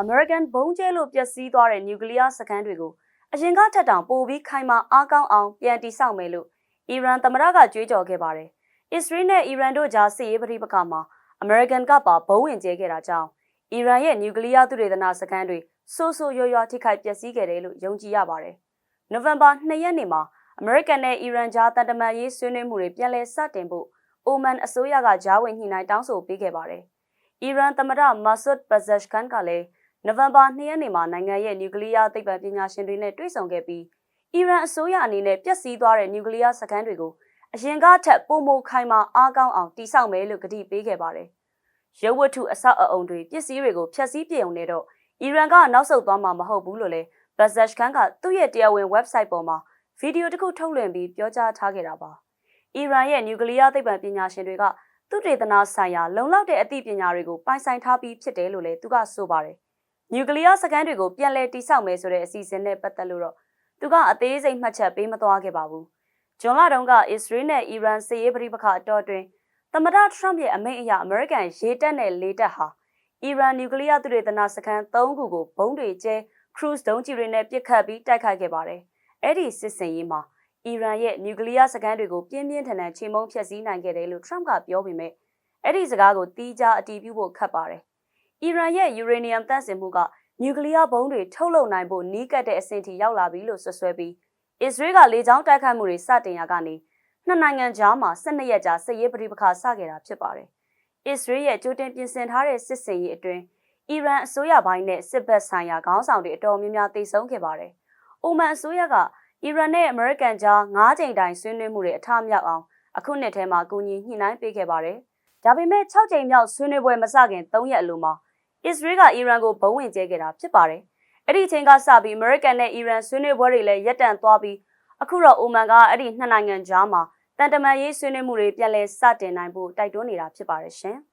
အမေရိကန်ဘုံကျဲလို့ပျက်စီးသွားတဲ့နျူကလ িয়ার စခန်းတွေကိုအရင်ကထက်တောင်ပိုပြီးခိုင်မာအားကောင်းအောင်ပြန်တိစောက်မယ်လို့အီရန်သမ္မတကကြွေးကြော်ခဲ့ပါတယ်။အစ္စရေးနဲ့အီရန်တို့ကြားစစ်ရေးပဋိပက္ခမှာအမေရိကန်ကပါဘုံဝင်ကျဲခဲ့တာကြောင့်အီရန်ရဲ့နျူကလ িয়ার သုတေသနစခန်းတွေဆိုးဆိုးရွားရွားထိခိုက်ပျက်စီးခဲ့တယ်လို့ယုံကြည်ရပါတယ်။နိုဝင်ဘာ2ရက်နေ့မှာအမေရိကန်နဲ့အီရန်ကြားတန်တမာရေးဆွေးနွေးမှုတွေပြန်လည်စတင်ဖို့အိုမန်အစိုးရကကြားဝင်ညှိနှိုင်းတောင်းဆိုပေးခဲ့ပါတယ်။အီရန်သမ္မတမာဆွတ်ပဇက်ရှ်ကန်ကလည်း နိုဝင်ဘာ2ရက်နေ့မှာနိုင်ငံရဲ့နျူကလ িয়ার သိပ္ပံပညာရှင်တွေနဲ့တွေ့ဆုံခဲ့ပြီးအီရန်အစိုးရအနေနဲ့ပျက်စီးသွားတဲ့နျူကလ িয়ার စခန်းတွေကိုအရင်ကထက်ပိုမိုခိုင်မာအားကောင်းအောင်တိစောက်မယ်လို့ကတိပေးခဲ့ပါတယ်။ရုပ်ဝတ္ထုအဆောက်အအုံတွေပစ္စည်းတွေကိုဖျက်ဆီးပြုံနေတော့အီရန်ကနောက်ဆုတ်သွားမှာမဟုတ်ဘူးလို့လည်းဘဇက်ရှ်ကန်ကသူ့ရဲ့တရားဝင် website ပေါ်မှာဗီဒီယိုတစ်ခုထုတ်လွှင့်ပြီးပြောကြားထားခဲ့တာပါ။အီရန်ရဲ့နျူကလ িয়ার သိပ္ပံပညာရှင်တွေကသူတေသနာဆိုင်ရာလုံလောက်တဲ့အသိပညာတွေကိုပိုင်ဆိုင်ထားပြီးဖြစ်တယ်လို့လည်းသူကဆိုပါတယ်။ နျူကလ িয়ার စကန်တွေကိုပြန်လည်တိစောက်မယ်ဆိုတဲ့အစီအစဉ်နဲ့ပတ်သက်လို့တော့သူကအသေးစိတ်မှတ်ချက်ပေးမသွားခဲ့ပါဘူး။ဂျွန်လာတုန်းကအစ္စရေးနဲ့အီရန်စစ်ရေးပဋိပက္ခအတော်အတွင်းသမ္မတထရမ့်ရဲ့အမိန့်အရအမေရိကန်ရေတပ်နဲ့လေတပ်ဟာအီရန်နျူကလ িয়ার သူတေသနာစခန်း၃ခုကိုဘုံတွေကျဲ cruise ဒုံးကျည်တွေနဲ့ပစ်ခတ်ပြီးတိုက်ခိုက်ခဲ့ပါတယ်။အဲ့ဒီစစ်စင်ရေးမှာအီရန်ရဲ့နျူကလ িয়ার စခန်းတွေကိုပြင်းပြင်းထန်ထန်ချိန်မုံဖျက်ဆီးနိုင်ခဲ့တယ်လို့ထရမ့်ကပြောပေမဲ့အဲ့ဒီစကားကိုတီးခြားအတည်ပြုဖို့ခက်ပါတယ်။ အီရန်ရဲ့ယူရေနီယမ်တန့်စင်မှုကနျူကလ িয়ার ဘုံတွေထုတ်လုပ်နိုင်ဖို့နီးကပ်တဲ့အဆင့်ထိရောက်လာပြီလို့ဆွဆွဲပြီးအစ္စရေးကလေကြောင်းတိုက်ခိုက်မှုတွေစတင်ရာကနေနှစ်နိုင်ငံကြားမှာ12ရက်ကြာစစ်ရေးပဋိပက္ခစခဲ့တာဖြစ်ပါတယ်။အစ္စရေးရဲ့ကြိုတင်ပြင်ဆင်ထားတဲ့စစ်စင်ရေးအတွင်းအီရန်အစိုးရပိုင်းနဲ့စစ်ဘက်ဆိုင်ရာခေါင်းဆောင်တွေအတော်များများတိတ်ဆုံးခဲ့ပါတယ်။အိုမန်အစိုးရကအီရန်နဲ့အမေရိကန်ကြား၅ချိန်တိုင်ဆွေးနွေးမှုတွေအထမြောက်အောင်အခုနှစ်ထဲမှာကူညီညှိနှိုင်းပေးခဲ့ပါတယ်။ဒါပေမဲ့6ချိန်မြောက်ဆွေးနွေးပွဲမစခင်3ရက်အလိုမှာ အစ္စရေးကအီရန်ကိုဘုံဝင်ကျဲခဲ့တာဖြစ်ပါတယ်။အဲ့ဒီချိန်ကစပြီးအမေရိကန်နဲ့အီရန်ဆွေးနွေးပွဲတွေလည်းရပ်တန့်သွားပြီးအခုတော့အိုမန်ကအဲ့ဒီနှစ်နိုင်ငံကြားမှာတန်တမာရေးဆွေးနွေးမှုတွေပြန်လည်စတင်နိုင်ဖို့တိုက်တွန်းနေတာဖြစ်ပါတယ်ရှင်။